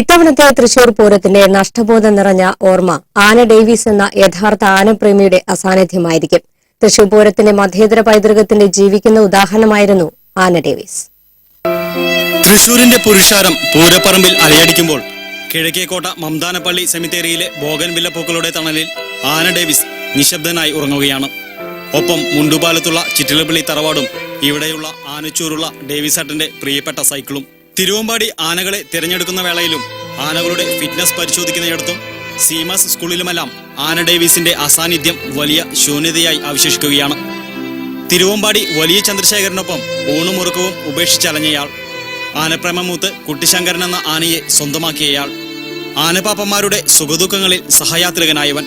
ഇത്തവണത്തെ തൃശൂർ പൂരത്തിന്റെ നഷ്ടബോധം നിറഞ്ഞ ഓർമ്മ ആന ഡേവീസ് എന്ന യഥാർത്ഥ ആനപ്രേമിയുടെ അസാന്നിധ്യമായിരിക്കും. തൃശൂർ പൂരത്തിന്റെ മധ്യേതര പൈതൃകത്തിന്റെ ജീവിക്കുന്ന ഉദാഹരണമായിരുന്നു ആന ഡേവീസ്. തൃശൂരിന്റെ പുരുഷാരം പൂരപ്പറമ്പിൽ അലയടിക്കുമ്പോൾ കിഴക്കേക്കോട്ട മംദാനപ്പള്ളി സെമിത്തേരിയിലെ ബോഗൻ വില്ലപ്പൂക്കളുടെ തണലിൽ ആന ഡേവിസ് നിശബ്ദനായി ഉറങ്ങുകയാണ്. ഒപ്പം മുണ്ടുപാലത്തുള്ള ചിറ്റിലപ്പള്ളി തറവാടും ഇവിടെയുള്ള ആനച്ചൂറുള്ള ഡേവിസ് അട്ടന്റെ പ്രിയപ്പെട്ട സൈക്കിളും തിരുവമ്പാടി ആനകളെ തിരഞ്ഞെടുക്കുന്ന വേളയിലും ആനകളുടെ ഫിറ്റ്നസ് പരിശോധിക്കുന്നയിടത്തും സീമാസ് സ്കൂളിലുമെല്ലാം ആന ഡേവിസിന്റെ അസാന്നിധ്യം വലിയ ശൂന്യതയായി അവശേഷിക്കുകയാണ്. തിരുവമ്പാടി വലിയ ചന്ദ്രശേഖരനൊപ്പം ഊണുമുറുക്കവും ഉപേക്ഷിച്ചലഞ്ഞയാൾ ആനപ്രേമമൂത്ത് കുട്ടിശങ്കരൻ എന്ന ആനയെ സ്വന്തമാക്കിയയാൾ ആനപാപ്പന്മാരുടെ സുഖദുഃഖങ്ങളിൽ സഹയാത്രികനായവൻ.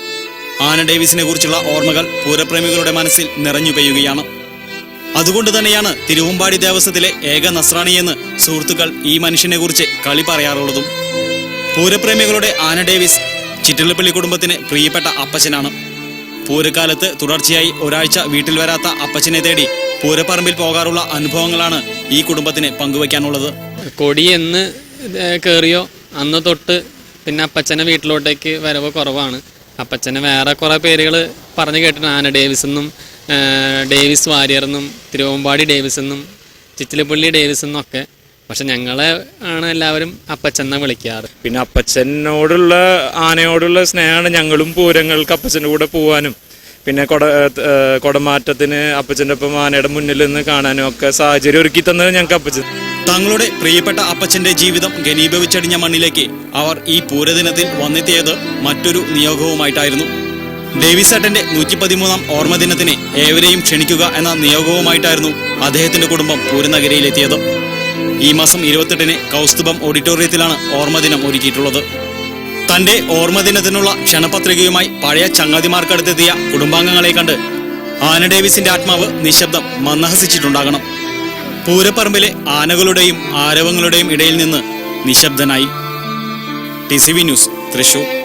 ആന ഡേവിസിനെ കുറിച്ചുള്ള ഓർമ്മകൾ പൂരപ്രേമികളുടെ മനസ്സിൽ നിറഞ്ഞു പെയ്യുകയാണ് അതുകൊണ്ട് തന്നെയാണ് തിരുവമ്പാടി ദേവസ്വത്തിലെ ഏക നസ്രാണിയെന്ന് സുഹൃത്തുക്കൾ ഈ മനുഷ്യനെ കുറിച്ച് കളി പറയാറുള്ളതും. പൂരപ്രേമികളുടെ ആന ഡേവിസ് ചിറ്റലപ്പള്ളി കുടുംബത്തിന് പ്രിയപ്പെട്ട അപ്പച്ചനാണ്. പൂരക്കാലത്ത് തുടർച്ചയായി ഒരാഴ്ച വീട്ടിൽ വരാത്ത അപ്പച്ചനെ തേടി പൂരപ്പറമ്പിൽ പോകാറുള്ള അനുഭവങ്ങളാണ് ഈ കുടുംബത്തിന് പങ്കുവയ്ക്കാനുള്ളത്. കൊടി എന്ന് കയറിയോ അന്ന് തൊട്ട് പിന്നെ അപ്പച്ചനെ വീട്ടിലോട്ടേക്ക് വരവ് കുറവാണ്. അപ്പച്ചനെ വേറെ കുറേ പേരുകൾ പറഞ്ഞു കേട്ടിട്ടുണ്ട് ആന ഡേവിസ് എന്നും. ഡേവിസ് വാര്യർ എന്നും തിരുവമ്പാടി ഡേവിസ് എന്നും ചിറ്റിലപ്പള്ളി ഡേവിസ് എന്നും ഒക്കെ പക്ഷെ ഞങ്ങളെ ആണ് എല്ലാവരും അപ്പച്ചെന്ന വിളിക്കാറ്. പിന്നെ അപ്പച്ചനോടുള്ള ആനയോടുള്ള സ്നേഹമാണ് ഞങ്ങളും പൂരങ്ങൾക്ക് അപ്പച്ചന്റെ കൂടെ പോവാനും. പിന്നെ കൊട കൊടമാറ്റത്തിന് അപ്പച്ചന്റെ ഒപ്പം ആനയുടെ മുന്നിൽ നിന്ന് കാണാനും ഒക്കെ സാഹചര്യം ഒരുക്കി തന്നത് ഞങ്ങൾക്ക് അപ്പച്ചൻ. തങ്ങളുടെ പ്രിയപ്പെട്ട അപ്പച്ചന്റെ ജീവിതം ഘനീഭവിച്ചടിഞ്ഞ മണ്ണിലേക്ക് അവർ ഈ പൂരദിനത്തിൽ വന്നെത്തിയത് മറ്റൊരു നിയോഗവുമായിട്ടായിരുന്നു. ഡേവിസേട്ടന്റെ നൂറ്റി പതിമൂന്നാം ഓർമ്മ ദിനത്തിന് ഏവരെയും ക്ഷണിക്കുക എന്ന നിയോഗവുമായിട്ടായിരുന്നു അദ്ദേഹത്തിന്റെ കുടുംബം പൂരനഗരിയിലെത്തിയത് ഈ മാസം ഇരുപത്തെട്ടിന് കൗസ്തുഭം ഓഡിറ്റോറിയത്തിലാണ് ഓർമ്മദിനം ഒരുക്കിയിട്ടുള്ളത്. തന്റെ ഓർമ്മദിനത്തിനുള്ള ക്ഷണപത്രികയുമായി പഴയ ചങ്ങാതിമാർക്കടുത്തെത്തിയ കുടുംബാംഗങ്ങളെ കണ്ട് ആന ഡേവിസിന്റെ ആത്മാവ് നിശബ്ദം മന്ദഹസിച്ചിട്ടുണ്ടാകണം. പൂരപ്പറമ്പിലെ ആനകളുടെയും ആരവങ്ങളുടെയും ഇടയിൽ നിന്ന് നിശബ്ദനായി. T news Thrissur.